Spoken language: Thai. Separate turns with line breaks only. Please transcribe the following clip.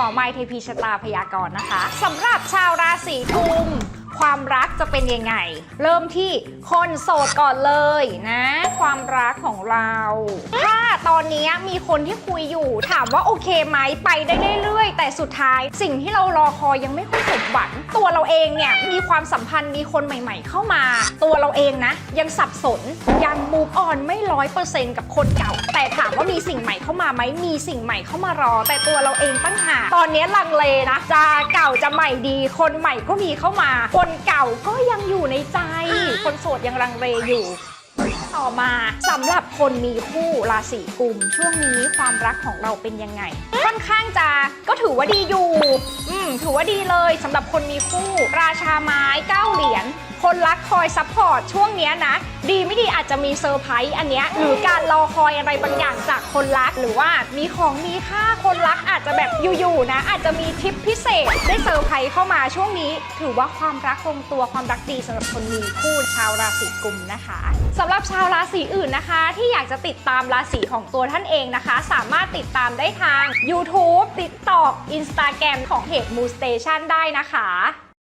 มอไม้เทพีชะตาพยากรณ์นะคะสำหรับชาวราศีกุมความรักจะเป็นยังไง เริ่มที่คนโสดก่อนเลยนะ ความรักของเรา อนนี้มีคนที่คุยอยู่ ถามว่าโอเคไหมไปได้เรื่อยๆ แต่สุดท้าย สิ่งที่เรารอคอยยังไม่ค่อยสมหวังตัวเราเองเนี่ยมีความสัมพันธ์มีคนใหม่ ๆ เข้ามา ตัวเราเองนะ ยังสับสนยังมูฟออนไม่ร้อยเปอร์เซ็นต์กับคนเก่า แต่ถามว่ามีสิ่งใหม่เข้ามาไหมมีสิ่งใหม่เข้ามารอ แต่ตัวเราเองตั้งหากตอนนี้ลังเลนะจะเก่าจะใหม่ดี คนใหม่ก็มีเข้ามา คนเก่าก็ยังอยู่ในใจ คนโสดยังลังเลอยู่ ต่อมาสำหรับคนมีคู่ราศีกุม ช่วงนี้ความรักของเราเป็นยังไง ค่อนข้างจะก็ถือว่าดีอยู่ อืม ถือว่าดีเลยสำหรับคนมีคู่ ราชาไม้เก้าเหรียญคนรักคอยซัพพอร์ตช่วงนี้นะ ดีไม่ดีอาจจะมีเซอร์ไพรส์อันเนี้ยหรือการรอคอยอะไรบางอย่างจากคนรักหรือว่ามีของมีค่าคนรักอาจจะแบบอยู่ๆนะ อาจจะมีทริปพิเศษได้เซอร์ไพรส์เข้ามาช่วงนี้ ถือว่าความรักลงตัวความรักดีสำหรับคนมีคู่ชาวราศีกุมนะคะสำหรับชาวราศีอื่นนะคะ ที่อยากจะติดตามราศีของตัวท่านเองนะคะ สามารถติดตามได้ทาง YouTube TikTok Instagram ของเพจ Moon Station ได้นะคะ